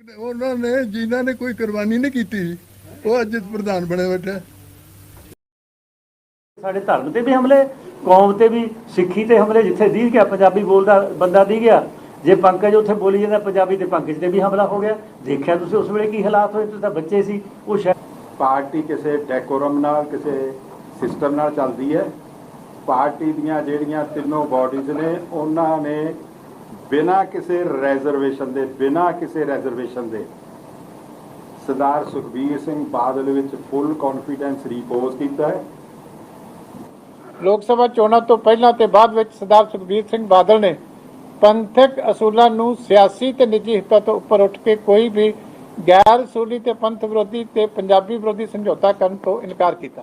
ਉਹਨਾਂ ਨੇ ਜਿਨ੍ਹਾਂ ਨੇ ਕੋਈ ਕੁਰਬਾਨੀ ਨਹੀਂ ਕੀਤੀ ਉਹ ਅੱਜ ਪ੍ਰਧਾਨ ਬਣੇ ਬੈਠਾ ਸਾਡੇ ਧਰਮ ਤੇ ਵੀ ਹਮਲੇ ਕੌਮ ਤੇ ਵੀ ਸਿੱਖੀ ਤੇ ਹਮਲੇ ਜਿੱਥੇ ਦੀ ਗਿਆ ਪੰਜਾਬੀ ਬੋਲਦਾ ਬੰਦਾ ਦੀ ਗਿਆ। ਜੇ ਪੰਕਜ ਉੱਥੇ ਬੋਲੀ ਜਾਂਦਾ ਪੰਜਾਬੀ ਤੇ ਪੰਕਜ ਤੇ ਵੀ ਹਮਲਾ ਹੋ ਗਿਆ। ਦੇਖਿਆ ਤੁਸੀਂ ਉਸ ਵੇਲੇ ਕੀ ਹਾਲਾਤ ਹੋਏ ਤੁਸੀਂ ਤਾਂ ਬੱਚੇ ਸੀ ਉਹ ਸ਼ਾਇਦ ਪਾਰਟੀ ਕਿਸੇ ਡੈਕੋਰਮ ਨਾਲ ਕਿਸੇ ਸਿਸਟਮ ਨਾਲ ਚੱਲਦੀ ਹੈ। ਪਾਰਟੀ ਦੀਆਂ ਜਿਹੜੀਆਂ ਤਿੰਨੋਂ ਬਾਡੀਜ਼ ਨੇ ਉਹਨਾਂ ਨੇ ਬਿਨਾਂ ਕਿਸੇ ਰਿਜ਼ਰਵੇਸ਼ਨ ਦੇ, ਬਿਨਾਂ ਕਿਸੇ ਰਿਜ਼ਰਵੇਸ਼ਨ ਦੇ, ਸਰਦਾਰ ਸੁਖਬੀਰ ਸਿੰਘ ਬਾਦਲ ਵਿੱਚ ਫੁੱਲ ਕੌਨਫੀਡੈਂਸ ਰਿਪੋਜ਼ ਕੀਤਾ ਹੈ। ਲੋਕ ਸਭਾ ਚੋਣਾਂ ਤੋਂ ਪਹਿਲਾਂ ਤੇ ਬਾਅਦ ਵਿੱਚ ਸਰਦਾਰ ਸੁਖਬੀਰ ਸਿੰਘ ਬਾਦਲ ਨੇ ਪੰਥਕ ਅਸੂਲਾਂ ਨੂੰ ਸਿਆਸੀ ਤੇ ਨਿੱਜੀ ਹਿੱਤਾਂ ਤੋਂ ਉੱਪਰ ਉੱਠ ਕੇ ਕੋਈ ਵੀ ਗੈਰ ਅਸੂਲੀ ਤੇ ਪੰਥ ਵਿਰੋਧੀ ਤੇ ਪੰਜਾਬੀ ਵਿਰੋਧੀ ਸਮਝੌਤਾ ਕਰਨ ਤੋਂ ਇਨਕਾਰ ਕੀਤਾ।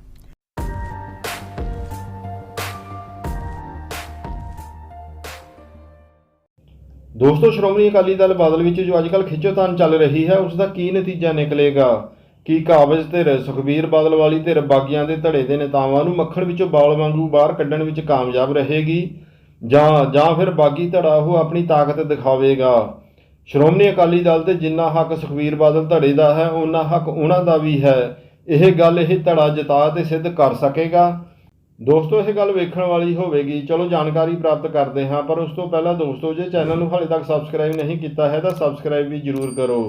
ਦੋਸਤੋ, ਸ਼੍ਰੋਮਣੀ ਅਕਾਲੀ ਦਲ ਬਾਦਲ ਵਿੱਚ ਜੋ ਅੱਜਕੱਲ ਖਿੱਚੋਤਾਣ ਚੱਲ ਰਹੀ ਹੈ, ਉਸ ਦਾ ਕੀ ਨਤੀਜਾ ਨਿਕਲੇਗਾ? ਕੀ ਕਾਬਜ਼ ਧਿਰ ਸੁਖਬੀਰ ਬਾਦਲ ਵਾਲੀ ਧਿਰ ਬਾਗੀਆਂ ਦੇ ਧੜੇ ਦੇ ਨੇਤਾਵਾਂ ਨੂੰ ਮੱਖਣ ਵਿੱਚੋਂ ਬਾਲ ਵਾਂਗੂ ਬਾਹਰ ਕੱਢਣ ਵਿੱਚ ਕਾਮਯਾਬ ਰਹੇਗੀ? ਜਾਂ ਜਾਂ ਫਿਰ ਬਾਗੀ ਧੜਾ ਉਹ ਆਪਣੀ ਤਾਕਤ ਦਿਖਾਵੇਗਾ? ਸ਼੍ਰੋਮਣੀ ਅਕਾਲੀ ਦਲ ਤੇ ਜਿੰਨਾ ਹੱਕ ਸੁਖਬੀਰ ਬਾਦਲ ਧੜੇ ਦਾ ਹੈ ਉਹਨਾਂ ਹੱਕ ਉਹਨਾਂ ਦਾ ਵੀ ਹੈ। ਇਹ ਗੱਲ ਇਹ ਧੜਾ ਜਿਤਾ ਤੇ ਸਿੱਧ ਕਰ ਸਕੇਗਾ। ਦੋਸਤੋ ਇਹ ਗੱਲ ਵੇਖਣ ਵਾਲੀ ਹੋਵੇਗੀ। ਚਲੋ, ਜਾਣਕਾਰੀ ਪ੍ਰਾਪਤ ਕਰਦੇ ਹਾਂ, ਪਰ ਉਸ ਤੋਂ ਪਹਿਲਾਂ ਦੋਸਤੋ, ਜੇ ਚੈਨਲ ਨੂੰ ਹਾਲੇ ਤੱਕ ਸਬਸਕ੍ਰਾਈਬ ਨਹੀਂ ਕੀਤਾ ਹੈ, ਤਾਂ ਸਬਸਕ੍ਰਾਈਬ ਵੀ ਜ਼ਰੂਰ ਕਰੋ।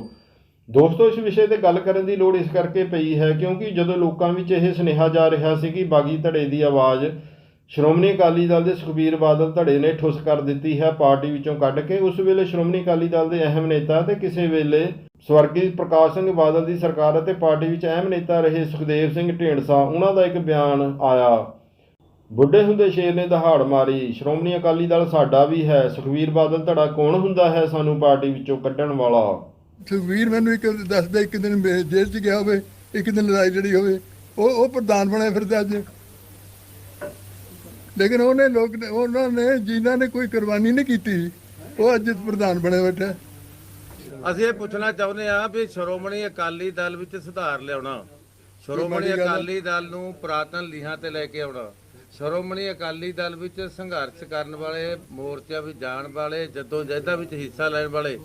ਦੋਸਤੋ, ਇਸ ਵਿਸ਼ੇ ਤੇ ਗੱਲ ਕਰਨ ਦੀ ਲੋੜ ਇਸ ਕਰਕੇ ਪਈ ਹੈ, ਕਿਉਂਕਿ ਜਦੋਂ ਲੋਕਾਂ ਵਿੱਚ ਇਹ ਸੁਨੇਹਾ ਜਾ ਰਿਹਾ ਸੀ ਕਿ ਬਾਗੀ ਧੜੇ ਦੀ ਆਵਾਜ਼, ਸ਼੍ਰੋਮਣੀ ਅਕਾਲੀ ਦਲ ਦੇ ਸੁਖਬੀਰ ਬਾਦਲ ਧੜੇ ਨੇ ਠੁੱਸ ਕਰ ਦਿੱਤੀ ਹੈ ਪਾਰਟੀ ਵਿੱਚੋਂ ਕੱਢ ਕੇ, ਉਸ ਵੇਲੇ ਸ਼੍ਰੋਮਣੀ ਅਕਾਲੀ ਦਲ ਦੇ ਅਹਿਮ ਨੇਤਾ ਤੇ ਕਿਸੇ ਵੇਲੇ ਸਵਰਗੀ ਪ੍ਰਕਾਸ਼ ਸਿੰਘ ਬਾਦਲ ਦੀ ਸਰਕਾਰ ਅਤੇ ਪਾਰਟੀ ਵਿੱਚ ਅਹਿਮ ਨੇਤਾ ਰਹੇ ਸੁਖਦੇਵ ਸਿੰਘ ਢੀਂਡਸਾ, ਉਹਨਾਂ ਦਾ ਇੱਕ ਬਿਆਨ ਆਇਆ। ਬੁੱਢੇ ਹੁੰਦੇ ਸ਼ੇਰ ਨੇ ਦਹਾੜ ਮਾਰੀ। ਸ਼੍ਰੋਮਣੀ ਅਕਾਲੀ ਦਲ ਸਾਡਾ ਵੀ ਹੈ। ਸੁਖਵੀਰ ਬਾਦਲ ਧੜਾ ਕੌਣ ਹੁੰਦਾ ਹੈ ਸਾਨੂੰ ਪਾਰਟੀ ਵਿੱਚੋਂ ਕੱਢਣ ਵਾਲਾ? ਸੁਖਵੀਰ ਮੈਨੂੰ ਇੱਕ ਦੱਸਦਾ ਇੱਕ ਦਿਨ ਮੇ- ਜੇਲ੍ਹ 'ਚ ਗਿਆ ਹੋਵੇ ਇੱਕ ਦਿਨ ਲੜਾਈ ਲੜੀ ਹੋਵੇ ਉਹ ਉਹ ਪ੍ਰਧਾਨ ਬਣਿਆ ਫਿਰਦਾ ਅੱਜ। ਲੇਕਿਨ ਉਹਨੇ ਲੋਕ ਨੇ- ਉਹਨਾਂ ਨੇ ਜਿਨ੍ਹਾਂ ਨੇ ਕੋਈ ਕੁਰਬਾਨੀ ਨਹੀਂ ਕੀਤੀ ਉਹ ਅੱਜ ਪ੍ਰਧਾਨ ਬਣੇ ਬੈਠਾ। ਅਸੀਂ ਇਹ ਪੁੱਛਣਾ ਚਾਹੁੰਦੇ ਹਾਂ ਵੀ ਸ਼੍ਰੋਮਣੀ ਅਕਾਲੀ ਦਲ ਵਿੱਚ ਸੁਧਾਰ ਲਿਆਉਣਾ। ਸ਼੍ਰੋਮਣੀ ਆ। ਅਕਾਲੀ ਦਲ ਨੂੰ ਪੁਰਾਤਨ ਲੀਹਾਂ ਤੇ ਲੈ ਕੇ ਆਉਣਾ। ਸ਼੍ਰੋਮਣੀ ਅਕਾਲੀ ਦਲ ਵਿੱਚ ਸੰਘਰਸ਼ ਕਰਨ ਵਾਲੇ ਮੋਰਚਿਆਂ ਵਿੱਚ ਜਾਣ ਵਾਲੇ ਜਦੋਂ ਜਹਿਦਾਂ ਵਿੱਚ ਹਿੱਸਾ ਲੈਣ ਵਾਲੇ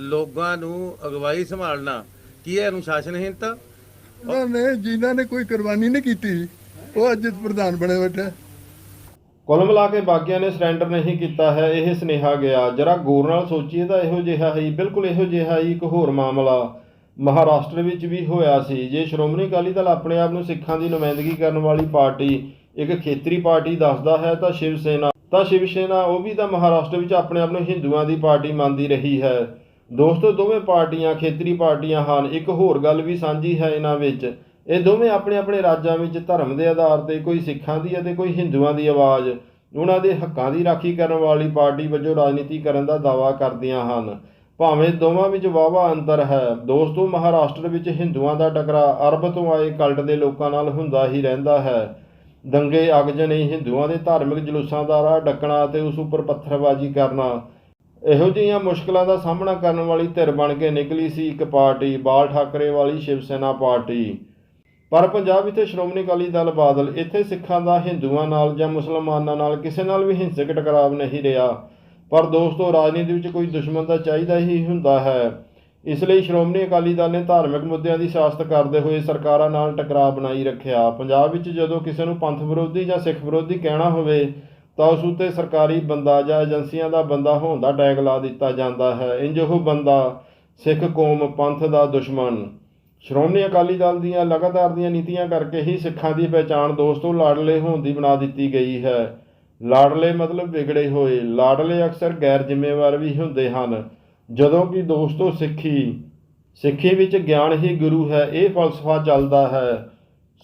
ਲੋਕਾਂ ਨੂੰ ਅਗਵਾਈ ਸੰਭਾਲਣਾ ਕੀ ਹੈ ਅਨੁਸ਼ਾਸਨਹੀਨਤਾ ਨੇ ਜਿਨ੍ਹਾਂ ਨੇ ਕੋਈ ਕੁਰਬਾਨੀ ਨਹੀਂ ਕੀਤੀ ਉਹ ਅੱਜ ਪ੍ਰਧਾਨ ਬਣੇ ਬੈਠਾ ਕੁੱਲ ਮਿਲਾ ਕੇ ਬਾਕੀਆਂ ਨੇ ਸਰੈਂਡਰ ਨਹੀਂ ਕੀਤਾ ਹੈ ਇਹ ਸੁਨੇਹਾ ਗਿਆ। ਜਰਾ ਗੌਰ ਨਾਲ ਸੋਚੀਏ ਤਾਂ ਇਹੋ ਜਿਹਾ ਹੀ ਬਿਲਕੁਲ ਇਹੋ ਜਿਹਾ ਹੀ ਇੱਕ ਹੋਰ ਮਾਮਲਾ ਮਹਾਰਾਸ਼ਟਰ ਵਿੱਚ ਵੀ ਹੋਇਆ ਸੀ ਜੇ ਸ਼੍ਰੋਮਣੀ ਅਕਾਲੀ ਦਲ ਆਪਣੇ ਆਪ ਨੂੰ ਸਿੱਖਾਂ ਦੀ ਨੁਮਾਇੰਦਗੀ ਕਰਨ ਵਾਲੀ ਪਾਰਟੀ ਇੱਕ ਖੇਤਰੀ ਪਾਰਟੀ ਦੱਸਦਾ ਹੈ, ਤਾਂ ਸ਼ਿਵ ਸੈਨਾ। ਤਾਂ ਸ਼ਿਵ ਸੈਨਾ, ਉਹ ਵੀ ਤਾਂ ਮਹਾਰਾਸ਼ਟਰ ਵਿੱਚ ਆਪਣੇ ਆਪ ਨੂੰ ਹਿੰਦੂਆਂ ਦੀ ਪਾਰਟੀ ਮੰਨਦੀ ਰਹੀ ਹੈ। ਦੋਸਤੋ, ਦੋਵੇਂ ਪਾਰਟੀਆਂ ਖੇਤਰੀ ਪਾਰਟੀਆਂ ਹਨ। ਇੱਕ ਹੋਰ ਗੱਲ ਵੀ ਸਾਂਝੀ ਹੈ ਇਹਨਾਂ ਵਿੱਚ। ਇਹ ਦੋਵੇਂ ਆਪਣੇ ਆਪਣੇ ਰਾਜਾਂ ਵਿੱਚ ਧਰਮ ਦੇ ਆਧਾਰ ਤੇ ਕੋਈ ਸਿੱਖਾਂ ਦੀ ਅਤੇ ਕੋਈ ਹਿੰਦੂਆਂ ਦੀ ਆਵਾਜ਼, ਉਹਨਾਂ ਦੇ ਹੱਕਾਂ ਦੀ ਰਾਖੀ ਕਰਨ ਵਾਲੀ ਪਾਰਟੀ ਵਜੋਂ ਰਾਜਨੀਤੀ ਕਰਨ ਦਾ ਦਾਅਵਾ ਕਰਦੀਆਂ ਹਨ। ਭਾਵੇਂ ਦੋਵਾਂ ਵਿੱਚ ਵਾਵਾ ਅੰਤਰ ਹੈ, ਦੋਸਤੋ, ਮਹਾਰਾਸ਼ਟਰ ਵਿੱਚ ਹਿੰਦੂਆਂ ਦਾ ਟਕਰਾ ਅਰਬ ਤੋਂ ਆਏ ਕਲਟ ਦੇ ਲੋਕਾਂ ਨਾਲ ਹੁੰਦਾ ਹੀ ਰਹਿੰਦਾ ਹੈ। ਦੰਗੇ ਅਗਜਨੇ ਹਿੰਦੂਆਂ ਦੇ ਧਾਰਮਿਕ ਜਲੂਸਾਂ ਦਾ ਰਾਹ ਡੱਕਣਾ ਅਤੇ ਉਸ ਉੱਪਰ ਪੱਥਰਬਾਜ਼ੀ ਕਰਨਾ। ਇਹੋ ਜਿਹੀਆਂ ਮੁਸ਼ਕਲਾਂ ਦਾ ਸਾਹਮਣਾ ਕਰਨ ਵਾਲੀ ਧਿਰ ਬਣ ਕੇ ਨਿਕਲੀ ਸੀ ਇੱਕ ਪਾਰਟੀ, ਬਾਲ ਠਾਕਰੇ ਵਾਲੀ ਸ਼ਿਵ ਸੈਨਾ ਪਾਰਟੀ। ਪਰ ਪੰਜਾਬ ਵਿੱਚ ਸ਼੍ਰੋਮਣੀ ਅਕਾਲੀ ਦਲ ਬਾਦਲ ਇੱਥੇ ਸਿੱਖਾਂ ਦਾ ਹਿੰਦੂਆਂ ਨਾਲ ਜਾਂ ਮੁਸਲਮਾਨਾਂ ਨਾਲ ਕਿਸੇ ਨਾਲ ਵੀ ਹਿੰਸਕ ਟਕਰਾਵ ਨਹੀਂ ਰਿਹਾ। ਪਰ ਦੋਸਤੋ, ਰਾਜਨੀਤੀ ਵਿੱਚ ਕੋਈ ਦੁਸ਼ਮਣ ਤਾਂ ਚਾਹੀਦਾ ਹੀ ਹੁੰਦਾ ਹੈ। ਇਸ ਲਈ ਸ਼੍ਰੋਮਣੀ ਅਕਾਲੀ ਦਲ ਨੇ ਧਾਰਮਿਕ ਮੁੱਦਿਆਂ ਦੀ ਸਿਆਸਤ ਕਰਦੇ ਹੋਏ ਸਰਕਾਰਾਂ ਨਾਲ ਟਕਰਾਅ ਬਣਾਈ ਰੱਖਿਆ। ਪੰਜਾਬ ਵਿੱਚ ਜਦੋਂ ਕਿਸੇ ਨੂੰ ਪੰਥ ਵਿਰੋਧੀ ਜਾਂ ਸਿੱਖ ਵਿਰੋਧੀ ਕਹਿਣਾ ਹੋਵੇ, ਤਾਂ ਉਸ ਉੱਤੇ ਸਰਕਾਰੀ ਬੰਦਾ ਜਾਂ ਏਜੰਸੀਆਂ ਦਾ ਬੰਦਾ ਹੋਣ ਦਾ ਟੈਗ ਲਾ ਦਿੱਤਾ ਜਾਂਦਾ ਹੈ। ਇੰਜ ਉਹ ਬੰਦਾ ਸਿੱਖ ਕੌਮ, ਪੰਥ ਦਾ ਦੁਸ਼ਮਣ। ਸ਼੍ਰੋਮਣੀ ਅਕਾਲੀ ਦਲ ਦੀਆਂ ਲਗਾਤਾਰ ਦੀਆਂ ਨੀਤੀਆਂ ਕਰਕੇ ਹੀ ਸਿੱਖਾਂ ਦੀ ਪਹਿਚਾਣ ਦੋਸਤੋ ਲਾਡਲੇ ਹੋਣ ਦੀ ਬਣਾ ਦਿੱਤੀ ਗਈ ਹੈ। ਲਾਡਲੇ ਮਤਲਬ ਵਿਗੜੇ ਹੋਏ। ਲਾਡਲੇ ਅਕਸਰ ਗੈਰ ਜ਼ਿੰਮੇਵਾਰ ਵੀ ਹੁੰਦੇ ਹਨ। ਜਦੋਂ ਕਿ ਦੋਸਤੋ ਸਿੱਖੀ ਸਿੱਖੀ ਵਿੱਚ ਗਿਆਨ ਹੀ ਗੁਰੂ ਹੈ, ਇਹ ਫਲਸਫਾ ਚੱਲਦਾ ਹੈ।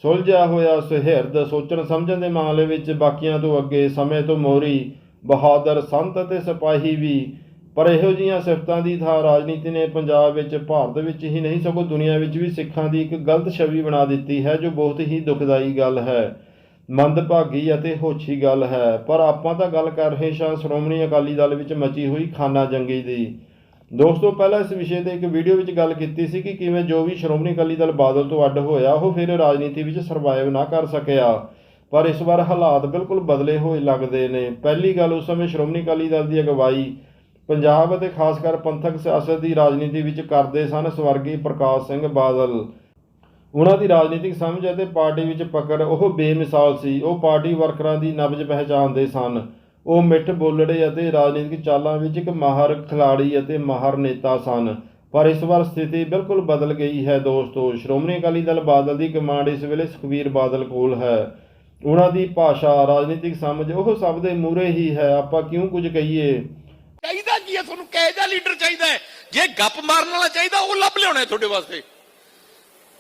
ਸੁਲਝਿਆ ਹੋਇਆ ਸੁਹਿਰਦ ਸੋਚਣ ਸਮਝਣ ਦੇ ਮਾਮਲੇ ਵਿੱਚ ਬਾਕੀਆਂ ਤੋਂ ਅੱਗੇ ਸਮੇਂ ਤੋਂ ਮੋਰੀ, ਬਹਾਦਰ, ਸੰਤ ਅਤੇ ਸਿਪਾਹੀ ਵੀ, ਪਰ ਇਹੋ ਜਿਹੀਆਂ ਸਿਫਤਾਂ ਦੀ ਥਾਂ ਰਾਜਨੀਤੀ ਨੇ ਪੰਜਾਬ ਵਿੱਚ, ਭਾਰਤ ਵਿੱਚ ਹੀ ਨਹੀਂ, ਸਗੋਂ ਦੁਨੀਆ ਵਿੱਚ ਵੀ ਸਿੱਖਾਂ ਦੀ ਇੱਕ ਗਲਤ ਛਵੀ ਬਣਾ ਦਿੱਤੀ ਹੈ, ਜੋ ਬਹੁਤ ਹੀ ਦੁਖਦਾਈ ਗੱਲ ਹੈ। ਮੰਦਭਾਗੀ ਅਤੇ ਹੋਛੀ ਗੱਲ ਹੈ। ਪਰ ਆਪਾਂ ਤਾਂ ਗੱਲ ਕਰ ਰਹੇ ਸ਼ਾਂ ਸ਼੍ਰੋਮਣੀ ਅਕਾਲੀ ਦਲ ਵਿੱਚ ਮਚੀ ਹੋਈ ਖਾਨਾ ਜੰਗੀ ਦੀ। ਦੋਸਤੋ, ਪਹਿਲਾਂ ਇਸ ਵਿਸ਼ੇ ਤੇ ਇੱਕ ਵੀਡੀਓ ਵਿੱਚ ਗੱਲ ਕੀਤੀ ਸੀ ਕਿ ਕਿਵੇਂ ਜੋ ਵੀ ਸ਼੍ਰੋਮਣੀ ਅਕਾਲੀ ਦਲ ਬਾਦਲ ਤੋਂ ਅੱਡ ਹੋਇਆ, ਉਹ ਫਿਰ ਰਾਜਨੀਤੀ ਵਿੱਚ ਸਰਵਾਈਵ ਨਾ ਕਰ ਸਕਿਆ। ਪਰ ਇਸ ਵਾਰ ਹਾਲਾਤ ਬਿਲਕੁਲ ਬਦਲੇ ਹੋਏ ਲੱਗਦੇ ਨੇ। ਪਹਿਲੀ ਗੱਲ ਉਸ ਸਮੇਂ ਸ਼੍ਰੋਮਣੀ ਅਕਾਲੀ ਦਲ ਦੀ ਅਗਵਾਈ ਪੰਜਾਬ ਅਤੇ ਖਾਸ ਕਰ ਪੰਥਕ ਸਿਆਸਤ ਦੀ ਰਾਜਨੀਤੀ ਵਿੱਚ ਕਰਦੇ ਸਨ ਸਵਰਗੀ ਪ੍ਰਕਾਸ਼ ਸਿੰਘ ਬਾਦਲ। ਉਹਨਾਂ ਦੀ ਰਾਜਨੀਤਿਕ ਸਮਝ ਅਤੇ ਪਾਰਟੀ ਵਿੱਚ ਪਕੜ ਉਹ ਬੇਮਿਸਾਲ ਸੀ। ਉਹ ਪਾਰਟੀ ਵਰਕਰਾਂ ਦੀ ਨਬਜ਼ ਪਹਿਚਾਣਦੇ ਸਨ। ਉਹ ਮਿੱਠ ਬੋਲੜੇ ਅਤੇ ਰਾਜਨੀਤਿਕ ਚਾਲਾਂ ਵਿੱਚ ਇੱਕ ਮਾਹਰ ਖਿਲਾੜੀ ਅਤੇ ਮਾਹਰ ਨੇਤਾ ਸਨ। ਪਰ ਇਸ ਵਾਰ ਸਥਿਤੀ ਬਿਲਕੁਲ ਬਦਲ ਗਈ ਹੈ ਦੋਸਤੋ। ਸ਼੍ਰੋਮਣੀ ਅਕਾਲੀ ਦਲ ਬਾਦਲ ਦੀ ਕਮਾਂਡ ਇਸ ਵੇਲੇ ਸੁਖਬੀਰ ਬਾਦਲ ਕੋਲ ਹੈ। ਉਹਨਾਂ ਦੀ ਭਾਸ਼ਾ, ਰਾਜਨੀਤਿਕ ਸਮਝ ਉਹ ਸਭ ਦੇ ਮੂਹਰੇ ਹੀ ਹੈ। ਆਪਾਂ ਕਿਉਂ ਕੁਝ ਕਹੀਏ? ਚਾਹੀਦਾ ਕੀ ਹੈ? ਤੁਹਾਨੂੰ ਕਿਹੋ ਜਿਹਾ ਲੀਡਰ ਚਾਹੀਦਾ ਹੈ? ਜੇ ਗੱਪ ਮਾਰਨ ਵਾਲਾ ਚਾਹੀਦਾ, ਉਹ ਲੱਭ ਲਿਆਉਣਾ ਤੁਹਾਡੇ ਵਾਸਤੇ।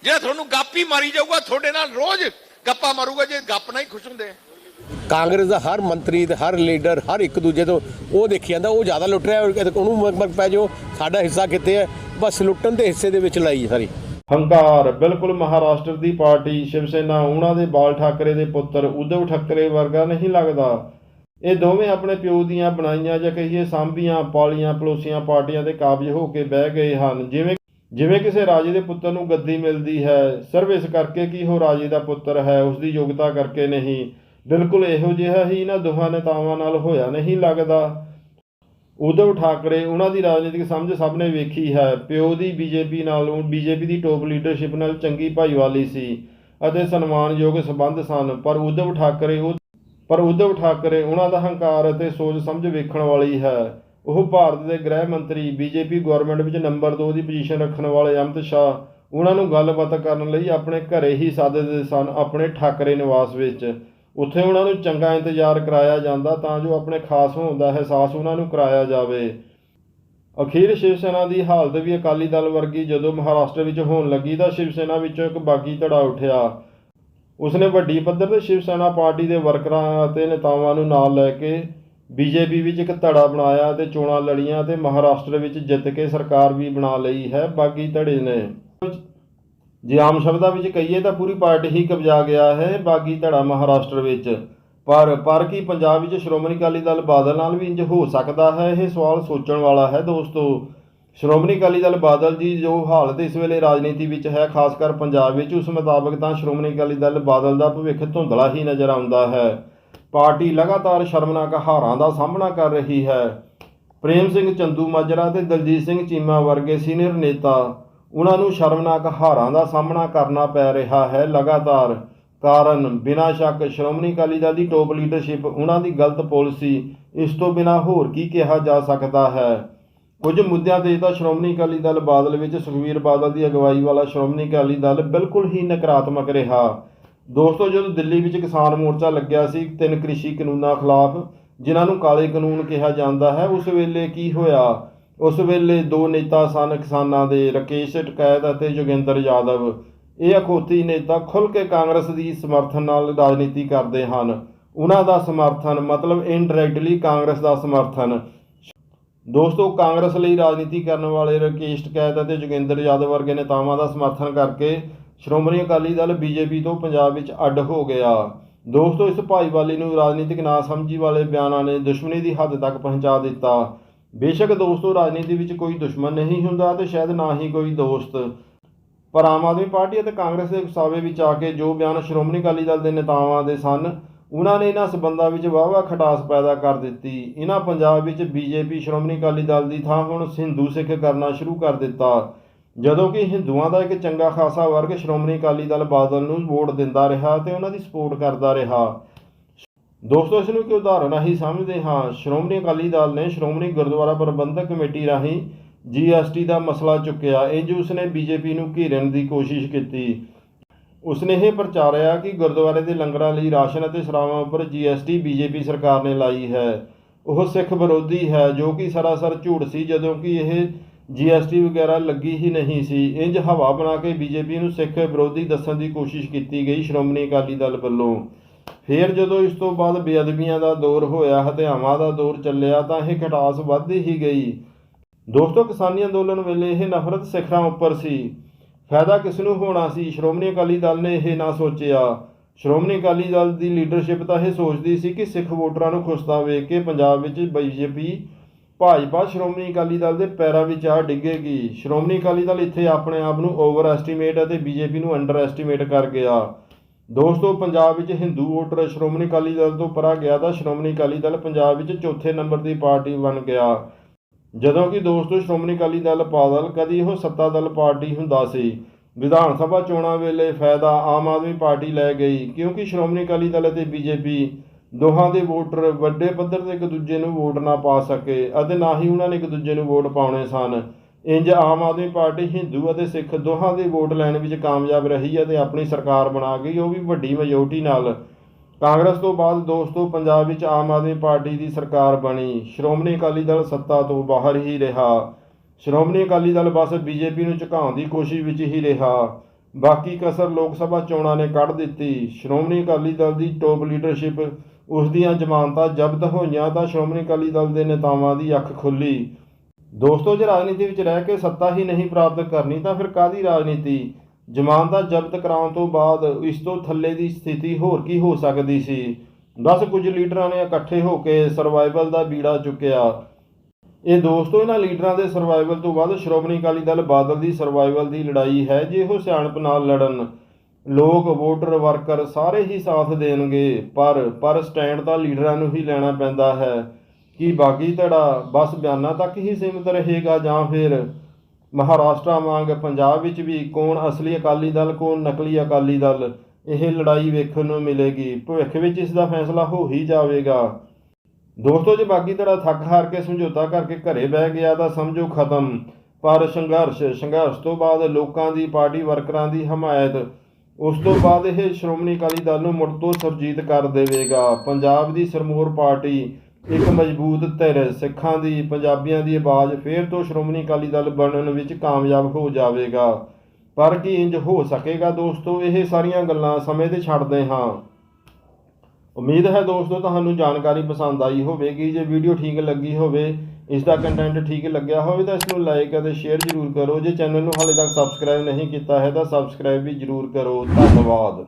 ਜਿਹੜਾ ਤੁਹਾਨੂੰ ਗੱਪ ਹੀ ਮਾਰੀ ਜਾਊਗਾ, ਤੁਹਾਡੇ ਨਾਲ ਰੋਜ਼ ਗੱਪਾ ਮਾਰੂਗਾ। ਜੇ ਗੱਪ ਨਾਲ ਹੀ ਖੁਸ਼ ਹੁੰਦੇ ਆ। ਕਾਂਗਰਸ ਦਾ ਹਰ ਮੰਤਰੀ ਤੇ ਹਰ ਲੀਡਰ, ਹਰ ਇੱਕ ਦੂਜੇ ਤੋਂ ਉਹ ਦੇਖੀ ਜਾਂਦਾ, ਉਹ ਜ਼ਿਆਦਾ ਲੁੱਟ ਰਿਹਾ ਉਹਨੂੰ ਮਗਮਗ ਪੈ ਜਾਓ, ਸਾਡਾ ਹਿੱਸਾ ਕਿੱਥੇ ਹੈ? ਬਸ ਲੁੱਟਣ ਦੇ ਹਿੱਸੇ ਦੇ ਵਿੱਚ ਲਾਈ ਸਾਰੀ। ਹੰਕਾਰ, ਬਿਲਕੁਲ ਮਹਾਰਾਸ਼ਟਰ ਦੀ ਪਾਰਟੀ, ਸ਼ਿਵ ਸੈਨਾ, ਉਹਨਾਂ ਦੇ ਬਾਲ ਠਾਕਰੇ ਦੇ ਪੁੱਤਰ ਉद्धਵ ਠਾਕਰੇ ਵਰਗਾ ਨਹੀਂ ਲੱਗਦਾ। ਇਹ ਦੋਵੇਂ ਆਪਣੇ ਪਿਓ ਦੀਆਂ ਬਣਾਈਆਂ ਜਾਂ ਕਹੀਏ ਸਾਂਭੀਆਂ, ਪਾਲੀਆਂ ਪਲੋਸੀਆਂ ਪਾਰਟੀਆਂ ਦੇ ਕਾਬਜ ਹੋ ਕੇ ਬਹਿ ਗਏ ਹਨ। ਜਿਵੇਂ ਜਿਵੇਂ ਕਿਸੇ ਰਾਜੇ ਦੇ ਪੁੱਤਰ ਨੂੰ ਗੱਦੀ ਮਿਲਦੀ ਹੈ, ਸਿਰਫ ਇਸ ਕਰਕੇ ਕਿ ਉਹ ਰਾਜੇ ਦਾ ਪੁੱਤਰ ਹੈ ਉਸ ਦੀ ਯੋਗਤਾ ਕਰਕੇ ਨਹੀਂ। ਬਿਲਕੁਲ ਇਹੋ ਜਿਹਾ ਹੀ ਇਹਨਾਂ ਦੋਹਾਂ ਨੇਤਾਵਾਂ ਨਾਲ ਹੋਇਆ ਨਹੀਂ ਲੱਗਦਾ। ਉਧਵ ਠਾਕਰੇ ਉਹਨਾਂ ਦੀ ਰਾਜਨੀਤਿਕ ਸਮਝ ਸਭ ਨੇ ਵੇਖੀ ਹੈ। ਪਿਓ ਦੀ ਬੀਜੇਪੀ ਨਾਲੋਂ ਬੀਜੇਪੀ ਦੀ ਟੋਪ ਲੀਡਰਸ਼ਿਪ ਨਾਲ ਚੰਗੀ ਭਾਈਵਾਲੀ ਸੀ ਅਤੇ ਸਨਮਾਨਯੋਗ ਸੰਬੰਧ ਸਨ। ਪਰ ਉਧਵ ਠਾਕਰੇ ਉਹ ਪਰ ਉਧਵ ਠਾਕਰੇ ਉਹਨਾਂ ਦਾ ਹੰਕਾਰ ਅਤੇ ਸੋਚ ਸਮਝ ਵੇਖਣ ਵਾਲੀ ਹੈ। ਉਹ ਭਾਰਤ ਦੇ ਗ੍ਰਹਿ ਮੰਤਰੀ, ਬੀਜੇਪੀ ਗਵਰਨਮੈਂਟ ਵਿੱਚ ਨੰਬਰ 2 ਦੀ ਪੋਜੀਸ਼ਨ ਰੱਖਣ ਵਾਲੇ ਅਮਿਤ ਸ਼ਾਹ ਉਹਨਾਂ ਨੂੰ ਗੱਲਬਾਤ ਕਰਨ ਲਈ ਆਪਣੇ ਘਰੇ ਹੀ ਸੱਦਦੇ ਸਨ, ਆਪਣੇ ਠਾਕਰੇ ਨਿਵਾਸ ਵਿੱਚ। ਉੱਥੇ ਉਹਨਾਂ ਨੂੰ ਚੰਗਾ ਇੰਤਜ਼ਾਰ ਕਰਾਇਆ ਜਾਂਦਾ ਤਾਂ ਜੋ ਆਪਣੇ ਖਾਸ ਹੋਣ ਦਾ ਅਹਿਸਾਸ ਉਹਨਾਂ ਨੂੰ ਕਰਾਇਆ ਜਾਵੇ। ਅਖੀਰ ਸ਼ਿਵ ਸੈਨਾ ਦੀ ਹਾਲਤ ਵੀ ਅਕਾਲੀ ਦਲ ਵਰਗੀ ਜਦੋਂ ਮਹਾਰਾਸ਼ਟਰ ਵਿੱਚ ਹੋਣ ਲੱਗੀ ਤਾਂ ਸ਼ਿਵ ਸੈਨਾ ਵਿੱਚੋਂ ਇੱਕ ਬਾਗੀ ਧੜਾ ਉੱਠਿਆ। ਉਸਨੇ ਵੱਡੀ ਪੱਧਰ ਤੇ ਸ਼ਿਵ ਸੈਨਾ ਪਾਰਟੀ ਦੇ ਵਰਕਰਾਂ ਅਤੇ ਨੇਤਾਵਾਂ ਨੂੰ ਨਾਲ ਲੈ ਕੇ ਬੀਜੇਪੀ ਵਿੱਚ ਇੱਕ ਧੜਾ ਬਣਾਇਆ ਤੇ ਚੋਣਾਂ ਲੜੀਆਂ ਤੇ ਮਹਾਰਾਸ਼ਟਰ ਵਿੱਚ ਜਿੱਤ ਕੇ ਸਰਕਾਰ ਵੀ ਬਣਾ ਲਈ ਹੈ, ਬਾਗੀ ਧੜੇ ਨੇ। ਜੇ ਆਮ ਸ਼ਬਦਾਂ ਵਿੱਚ ਕਹੀਏ ਤਾਂ ਪੂਰੀ ਪਾਰਟੀ ਹੀ ਕਬਜ਼ਾ ਗਿਆ ਹੈ ਬਾਗੀ ਧੜਾ ਮਹਾਰਾਸ਼ਟਰ ਵਿੱਚ। ਪਰ ਪਰ ਕੀ ਪੰਜਾਬ ਵਿੱਚ ਸ਼੍ਰੋਮਣੀ ਅਕਾਲੀ ਦਲ ਬਾਦਲ ਨਾਲ ਵੀ ਇੰਜ ਹੋ ਸਕਦਾ ਹੈ? ਇਹ ਸਵਾਲ ਸੋਚਣ ਵਾਲਾ ਹੈ ਦੋਸਤੋ। ਸ਼੍ਰੋਮਣੀ ਅਕਾਲੀ ਦਲ ਬਾਦਲ ਜੀ ਜੋ ਹਾਲਤ ਇਸ ਵੇਲੇ ਰਾਜਨੀਤੀ ਵਿੱਚ ਹੈ, ਖਾਸ ਕਰ ਪੰਜਾਬ ਵਿੱਚ, ਉਸ ਮੁਤਾਬਕ ਤਾਂ ਸ਼੍ਰੋਮਣੀ ਅਕਾਲੀ ਦਲ ਬਾਦਲ ਦਾ ਭਵਿੱਖ ਧੁੰਦਲਾ ਹੀ ਨਜ਼ਰ ਆਉਂਦਾ ਹੈ। ਪਾਰਟੀ ਲਗਾਤਾਰ ਸ਼ਰਮਨਾਕ ਹਾਰਾਂ ਦਾ ਸਾਹਮਣਾ ਕਰ ਰਹੀ ਹੈ। ਪ੍ਰੇਮ ਸਿੰਘ ਚੰਦੂ ਮਾਜਰਾ ਤੇ ਦਲਜੀਤ ਸਿੰਘ ਚੀਮਾ ਵਰਗੇ ਸੀਨੀਅਰ ਨੇਤਾ ਉਹਨਾਂ ਨੂੰ ਸ਼ਰਮਨਾਕ ਹਾਰਾਂ ਦਾ ਸਾਹਮਣਾ ਕਰਨਾ ਪੈ ਰਿਹਾ ਹੈ। ਲਗਾਤਾਰ ਕਾਰਨ ਬਿਨਾਂ ਸ਼ੱਕ ਸ਼੍ਰੋਮਣੀ ਅਕਾਲੀ ਦਲ ਦੀ ਟੋਪ ਲੀਡਰਸ਼ਿਪ ਉਹਨਾਂ ਦੀ ਗਲਤ ਪਾਲਿਸੀ, ਇਸ ਤੋਂ ਬਿਨਾਂ ਹੋਰ ਕੀ ਕਿਹਾ ਜਾ ਸਕਦਾ ਹੈ? ਕੁਝ ਮੁੱਦਿਆਂ ਤੇ ਤਾਂ ਸ਼੍ਰੋਮਣੀ ਅਕਾਲੀ ਦਲ ਬਾਦਲ ਵਿੱਚ ਸੁਖਵੀਰ ਬਾਦਲ ਦੀ ਅਗਵਾਈ ਵਾਲਾ ਸ਼੍ਰੋਮਣੀ ਅਕਾਲੀ ਦਲ ਬਿਲਕੁਲ ਹੀ ਨਕਾਰਾਤਮਕ ਰਿਹਾ। ਦੋਸਤੋ, ਜਦੋਂ ਦਿੱਲੀ ਵਿੱਚ ਕਿਸਾਨ ਮੋਰਚਾ ਲੱਗਿਆ ਸੀ, ਤਿੰਨ ਕ੍ਰਿਸ਼ੀ ਕਾਨੂੰਨਾਂ ਖਿਲਾਫ, ਜਿਨ੍ਹਾਂ ਨੂੰ ਕਾਲੇ ਕਾਨੂੰਨ ਕਿਹਾ ਜਾਂਦਾ ਹੈ, ਉਸ ਵੇਲੇ ਕੀ ਹੋਇਆ? ਉਸ ਵੇਲੇ ਦੋ ਨੇਤਾ ਸਨ, ਕਿਸਾਨਾਂ ਦੇ ਰਕੇਸ਼ ਟਕੈਦ ਅਤੇ ਜੋਗਿੰਦਰ ਯਾਦਵ। ਇਹ ਅਖੌਤੀ ਨੇਤਾ ਖੁੱਲ੍ਹ ਕੇ ਕਾਂਗਰਸ ਦੀ ਸਮਰਥਨ ਨਾਲ ਰਾਜਨੀਤੀ ਕਰਦੇ ਹਨ। ਉਹਨਾਂ ਦਾ ਸਮਰਥਨ ਮਤਲਬ ਇਨਡਾਇਰੈਕਟਲੀ ਕਾਂਗਰਸ ਦਾ ਸਮਰਥਨ। ਦੋਸਤੋ, ਕਾਂਗਰਸ ਲਈ ਰਾਜਨੀਤੀ ਕਰਨ ਵਾਲੇ ਰਕੇਸ਼ ਟਕੈਤ ਅਤੇ ਜੋਗਿੰਦਰ ਯਾਦਵ ਵਰਗੇ ਨੇਤਾਵਾਂ ਦਾ ਸਮਰਥਨ ਕਰਕੇ ਸ਼੍ਰੋਮਣੀ ਅਕਾਲੀ ਦਲ ਬੀਜੇਪੀ ਤੋਂ ਪੰਜਾਬ ਵਿੱਚ ਅੱਡ ਹੋ ਗਿਆ। ਦੋਸਤੋ, ਇਸ ਭਾਈਵਾਲੀ ਨੂੰ ਰਾਜਨੀਤਿਕ ਨਾ ਸਮਝੀ ਵਾਲੇ ਬਿਆਨਾਂ ਨੇ ਦੁਸ਼ਮਣੀ ਦੀ ਹੱਦ ਤੱਕ ਪਹੁੰਚਾ ਦਿੱਤਾ। ਬੇਸ਼ੱਕ ਦੋਸਤੋ, ਰਾਜਨੀਤੀ ਵਿੱਚ ਕੋਈ ਦੁਸ਼ਮਣ ਨਹੀਂ ਹੁੰਦਾ ਤੇ ਸ਼ਾਇਦ ਨਾ ਹੀ ਕੋਈ ਦੋਸਤ। ਪਰ ਆਮ ਆਦਮੀ ਪਾਰਟੀ ਅਤੇ ਕਾਂਗਰਸ ਦੇ ਉਕਸਾਵੇ ਵਿੱਚ ਆ ਕੇ ਜੋ ਬਿਆਨ ਸ਼੍ਰੋਮਣੀ ਅਕਾਲੀ ਦਲ ਦੇ ਨੇਤਾਵਾਂ ਦੇ ਸਨ, ਉਹਨਾਂ ਨੇ ਇਹਨਾਂ ਸਬੰਧਾਂ ਵਿੱਚ ਵਾਹਵਾ ਖਟਾਸ ਪੈਦਾ ਕਰ ਦਿੱਤੀ। ਇਹਨਾਂ ਪੰਜਾਬ ਵਿੱਚ ਬੀਜੇਪੀ ਸ਼੍ਰੋਮਣੀ ਅਕਾਲੀ ਦਲ ਦੀ ਥਾਂ ਹੁਣ ਹਿੰਦੂ ਸਿੱਖ ਕਰਨਾ ਸ਼ੁਰੂ ਕਰ ਦਿੱਤਾ। ਜਦੋਂ ਕਿ ਹਿੰਦੂਆਂ ਦਾ ਇੱਕ ਚੰਗਾ ਖਾਸਾ ਵਰਗ ਸ਼੍ਰੋਮਣੀ ਅਕਾਲੀ ਦਲ ਬਾਦਲ ਨੂੰ ਵੋਟ ਦਿੰਦਾ ਰਿਹਾ ਤੇ ਉਹਨਾਂ ਦੀ ਸਪੋਰਟ ਕਰਦਾ ਰਿਹਾ। ਦੋਸਤੋ, ਇਸ ਨੂੰ ਇੱਕ ਉਦਾਹਰਨ ਹੀ ਸਮਝਦੇ ਹਾਂ। ਸ਼੍ਰੋਮਣੀ ਅਕਾਲੀ ਦਲ ਨੇ ਸ਼੍ਰੋਮਣੀ ਗੁਰਦੁਆਰਾ ਪ੍ਰਬੰਧਕ ਕਮੇਟੀ ਰਾਹੀਂ ਜੀਐਸਟੀ ਦਾ ਮਸਲਾ ਚੁੱਕਿਆ। ਇੰਜ ਉਸਨੇ ਬੀਜੇਪੀ ਨੂੰ ਘੇਰਨ ਦੀ ਕੋਸ਼ਿਸ਼ ਕੀਤੀ। ਉਸਨੇ ਇਹ ਪ੍ਰਚਾਰਿਆ ਕਿ ਗੁਰਦੁਆਰੇ ਦੇ ਲੰਗਰਾਂ ਲਈ ਰਾਸ਼ਨ ਅਤੇ ਸਰਾਵਾਂ ਉੱਪਰ ਜੀਐਸਟੀ ਬੀਜੇਪੀ ਸਰਕਾਰ ਨੇ ਲਾਈ ਹੈ। ਉਹ ਸਿੱਖ ਵਿਰੋਧੀ ਹੈ, ਜੋ ਕਿ ਸਰਾਸਰ ਝੂਠ ਸੀ, ਜਦੋਂ ਕਿ ਇਹ ਜੀਐਸਟੀ ਵਗੈਰਾ ਲੱਗੀ ਹੀ ਨਹੀਂ ਸੀ। ਇੰਜ ਹਵਾ ਬਣਾ ਕੇ ਬੀਜੇਪੀ ਨੂੰ ਸਿੱਖ ਵਿਰੋਧੀ ਦੱਸਣ ਦੀ ਕੋਸ਼ਿਸ਼ ਕੀਤੀ ਗਈ ਸ਼੍ਰੋਮਣੀ ਅਕਾਲੀ ਦਲ ਵੱਲੋਂ। ਫਿਰ ਜਦੋਂ ਇਸ ਤੋਂ ਬਾਅਦ ਬੇਅਦਬੀਆਂ ਦਾ ਦੌਰ ਹੋਇਆ ਹਤਿਆਵਾਂ ਦਾ ਦੌਰ ਚੱਲਿਆ, ਤਾਂ ਇਹ ਖਟਾਸ ਵੱਧਦੀ ਹੀ ਗਈ। ਦੋਸਤੋ, ਕਿਸਾਨੀ ਅੰਦੋਲਨ ਵੇਲੇ ਇਹ ਨਫ਼ਰਤ ਸਿਖਰਾਂ ਉੱਪਰ ਸੀ। ਫਾਇਦਾ ਕਿਸ ਨੂੰ ਹੋਣਾ ਸੀ? ਸ਼੍ਰੋਮਣੀ ਅਕਾਲੀ ਦਲ ਨੇ ਇਹ ਨਾ ਸੋਚਿਆ। ਸ਼੍ਰੋਮਣੀ ਅਕਾਲੀ ਦਲ ਦੀ ਲੀਡਰਸ਼ਿਪ ਤਾਂ ਇਹ ਸੋਚਦੀ ਸੀ ਕਿ ਸਿੱਖ ਵੋਟਰਾਂ ਨੂੰ ਖੁਸਦਾ ਵੇਖ ਕੇ ਪੰਜਾਬ ਵਿੱਚ ਬੀਜੇਪੀ, ਭਾਜਪਾ, ਸ਼੍ਰੋਮਣੀ ਅਕਾਲੀ ਦਲ ਦੇ ਪੈਰਾਂ ਵਿੱਚ ਆ ਡਿੱਗੇਗੀ। ਸ਼੍ਰੋਮਣੀ ਅਕਾਲੀ ਦਲ ਇੱਥੇ ਆਪਣੇ ਆਪ ਨੂੰ ਓਵਰ ਐਸਟੀਮੇਟ ਅਤੇ ਬੀਜੇਪੀ ਨੂੰ ਅੰਡਰ ਐਸਟੀਮੇਟ ਕਰ ਗਿਆ। ਦੋਸਤੋ, ਪੰਜਾਬ ਵਿੱਚ ਹਿੰਦੂ ਵੋਟਰ ਸ਼੍ਰੋਮਣੀ ਅਕਾਲੀ ਦਲ ਤੋਂ ਪਰਾ ਗਿਆ ਤਾਂ ਸ਼੍ਰੋਮਣੀ ਅਕਾਲੀ ਦਲ ਪੰਜਾਬ ਵਿੱਚ ਚੌਥੇ ਨੰਬਰ ਦੀ ਪਾਰਟੀ ਬਣ ਗਿਆ। ਜਦੋਂ ਕਿ ਦੋਸਤੋ, ਸ਼੍ਰੋਮਣੀ ਅਕਾਲੀ ਦਲ ਬਾਦਲ ਕਦੀ ਉਹ ਸੱਤਾ ਦਲ ਪਾਰਟੀ ਹੁੰਦਾ ਸੀ। ਵਿਧਾਨ ਸਭਾ ਚੋਣਾਂ ਵੇਲੇ ਫਾਇਦਾ ਆਮ ਆਦਮੀ ਪਾਰਟੀ ਲੈ ਗਈ, ਕਿਉਂਕਿ ਸ਼੍ਰੋਮਣੀ ਅਕਾਲੀ ਦਲ ਅਤੇ ਬੀਜੇਪੀ ਦੋਹਾਂ ਦੇ ਵੋਟਰ ਵੱਡੇ ਪੱਧਰ ਤੇ ਇੱਕ ਦੂਜੇ ਨੂੰ ਵੋਟ ਨਾ ਪਾ ਸਕੇ ਅਤੇ ਨਾ ਹੀ ਉਹਨਾਂ ਨੇ ਇੱਕ ਦੂਜੇ ਨੂੰ ਵੋਟ ਪਾਉਣੇ ਸਨ। ਇੰਜ ਆਮ ਆਦਮੀ ਪਾਰਟੀ ਹਿੰਦੂ ਅਤੇ ਸਿੱਖ ਦੋਹਾਂ ਦੇ ਵੋਟ ਲੈਣ ਵਿੱਚ ਕਾਮਯਾਬ ਰਹੀ ਹੈ ਅਤੇ ਆਪਣੀ ਸਰਕਾਰ ਬਣਾ ਗਈ। ਉਹ ਵੀ ਵੱਡੀ ਮੈਜੋਰਟੀ ਨਾਲ। ਕਾਂਗਰਸ ਤੋਂ ਬਾਅਦ ਦੋਸਤੋ, ਪੰਜਾਬ ਵਿੱਚ ਆਮ ਆਦਮੀ ਪਾਰਟੀ ਦੀ ਸਰਕਾਰ ਬਣੀ। ਸ਼੍ਰੋਮਣੀ ਅਕਾਲੀ ਦਲ ਸੱਤਾ ਤੋਂ ਬਾਹਰ ਹੀ ਰਿਹਾ। ਸ਼੍ਰੋਮਣੀ ਅਕਾਲੀ ਦਲ ਬਸ ਬੀਜੇਪੀ ਨੂੰ ਝੁਕਾਉਣ ਦੀ ਕੋਸ਼ਿਸ਼ ਵਿੱਚ ਹੀ ਰਿਹਾ। ਬਾਕੀ ਕਸਰ ਲੋਕ ਸਭਾ ਚੋਣਾਂ ਨੇ ਕੱਢ ਦਿੱਤੀ। ਸ਼੍ਰੋਮਣੀ ਅਕਾਲੀ ਦਲ ਦੀ ਟੋਪ ਲੀਡਰਸ਼ਿਪ ਉਸ ਦੀਆਂ ਜ਼ਮਾਨਤਾਂ ਜ਼ਬਤ ਹੋਈਆਂ ਤਾਂ ਸ਼੍ਰੋਮਣੀ ਅਕਾਲੀ ਦਲ ਦੇ ਨੇਤਾਵਾਂ ਦੀ ਅੱਖ ਖੁੱਲੀ ਦੋਸਤੋ, ਜੇ ਰਾਜਨੀਤੀ ਵਿੱਚ ਰਹਿ ਕੇ ਸੱਤਾ ਹੀ ਨਹੀਂ ਪ੍ਰਾਪਤ ਕਰਨੀ, ਤਾਂ ਫਿਰ ਕਾਦੀ ਰਾਜਨੀਤੀ? ਜ਼ਮਾਨਤਾ ਜ਼ਬਤ ਕਰਾਉਣ ਤੋਂ ਬਾਅਦ ਇਸ ਤੋਂ ਥੱਲੇ ਦੀ ਸਥਿਤੀ ਹੋਰ ਕੀ ਹੋ ਸਕਦੀ ਸੀ? ਦਸ, ਕੁਝ ਲੀਡਰਾਂ ਨੇ ਇਕੱਠੇ ਹੋ ਕੇ ਸਰਵਾਈਵਲ ਦਾ ਬੀੜਾ ਚੁੱਕਿਆ। ਇਹ ਦੋਸਤੋ, ਇਹਨਾਂ ਲੀਡਰਾਂ ਦੇ ਸਰਵਾਈਵਲ ਤੋਂ ਬਾਅਦ ਸ਼੍ਰੋਮਣੀ ਅਕਾਲੀ ਦਲ ਬਾਦਲ ਦੀ ਸਰਵਾਈਵਲ ਦੀ ਲੜਾਈ ਹੈ, ਜੇ ਉਹ ਸਿਆਣਪ ਨਾਲ ਲੜਨ। ਲੋਕ ਵੋਟਰ ਵਰਕਰ ਸਾਰੇ ਹੀ ਸਾਥ ਦੇਣਗੇ, ਪਰ ਪਰ ਸਟੈਂਡ ਤਾਂ ਲੀਡਰਾਂ ਨੂੰ ਹੀ ਲੈਣਾ ਪੈਂਦਾ ਹੈ। ਕਿ ਬਾਗੀ ਧੜਾ ਬਸ ਬਿਆਨਾਂ ਤੱਕ ਹੀ ਸੀਮਿਤ ਰਹੇਗਾ ਜਾਂ ਫਿਰ ਮਹਾਰਾਸ਼ਟਰ ਵਾਂਗ ਪੰਜਾਬ ਵਿੱਚ ਵੀ ਕੌਣ ਅਸਲੀ ਅਕਾਲੀ ਦਲ, ਕੌਣ ਨਕਲੀ ਅਕਾਲੀ ਦਲ, ਇਹ ਲੜਾਈ ਵੇਖਣ ਨੂੰ ਮਿਲੇਗੀ। ਭਵਿੱਖ ਵਿੱਚ ਇਸ ਦਾ ਫੈਸਲਾ ਹੋ ਹੀ ਜਾਵੇਗਾ। ਦੋਸਤੋ, ਜੇ ਬਾਗੀ ਧੜਾ ਥੱਕ ਹਾਰ ਕੇ ਸਮਝੌਤਾ ਕਰਕੇ ਘਰੇ ਬਹਿ ਗਿਆ ਤਾਂ ਸਮਝੋ ਖਤਮ। ਪਰ ਸੰਘਰਸ਼ ਸੰਘਰਸ਼ ਤੋਂ ਬਾਅਦ ਲੋਕਾਂ ਦੀ, ਪਾਰਟੀ ਵਰਕਰਾਂ ਦੀ ਹਮਾਇਤ, ਉਸ ਤੋਂ ਬਾਅਦ ਇਹ ਸ਼੍ਰੋਮਣੀ ਅਕਾਲੀ ਦਲ ਨੂੰ ਮੁੜ ਤੋਂ ਸਰਜੀਤ ਕਰ ਦੇਵੇਗਾ। ਪੰਜਾਬ ਦੀ ਸਰਮੋਰ ਪਾਰਟੀ ਇੱਕ ਮਜ਼ਬੂਤ ਧਿਰ ਸਿੱਖਾਂ ਦੀ, ਪੰਜਾਬੀਆਂ ਦੀ ਆਵਾਜ਼ ਫੇਰ ਤੋਂ ਸ਼੍ਰੋਮਣੀ ਅਕਾਲੀ ਦਲ ਬਣਨ ਵਿੱਚ ਕਾਮਯਾਬ ਹੋ ਜਾਵੇਗਾ। ਪਰ ਕੀ ਇੰਜ ਹੋ ਸਕੇਗਾ ਦੋਸਤੋ? ਇਹ ਸਾਰੀਆਂ ਗੱਲਾਂ ਸਮੇਂ ਤੇ ਛੱਡਦੇ ਹਾਂ। ਉਮੀਦ ਹੈ ਦੋਸਤੋ ਤੁਹਾਨੂੰ ਜਾਣਕਾਰੀ ਪਸੰਦ ਆਈ ਹੋਵੇਗੀ। ਜੇ ਵੀਡੀਓ ਠੀਕ ਲੱਗੀ ਹੋਵੇ, ਇਸ ਦਾ ਕੰਟੈਂਟ ਠੀਕ ਲੱਗਿਆ ਹੋਵੇ ਤਾਂ ਇਸ ਨੂੰ ਲਾਈਕ ਅਤੇ ਸ਼ੇਅਰ ਜ਼ਰੂਰ ਕਰੋ। ਜੇ ਚੈਨਲ ਨੂੰ ਹਾਲੇ ਤੱਕ ਸਬਸਕ੍ਰਾਈਬ ਨਹੀਂ ਕੀਤਾ ਹੈ ਤਾਂ ਸਬਸਕ੍ਰਾਈਬ ਵੀ ਜ਼ਰੂਰ ਕਰੋ। ਧੰਨਵਾਦ।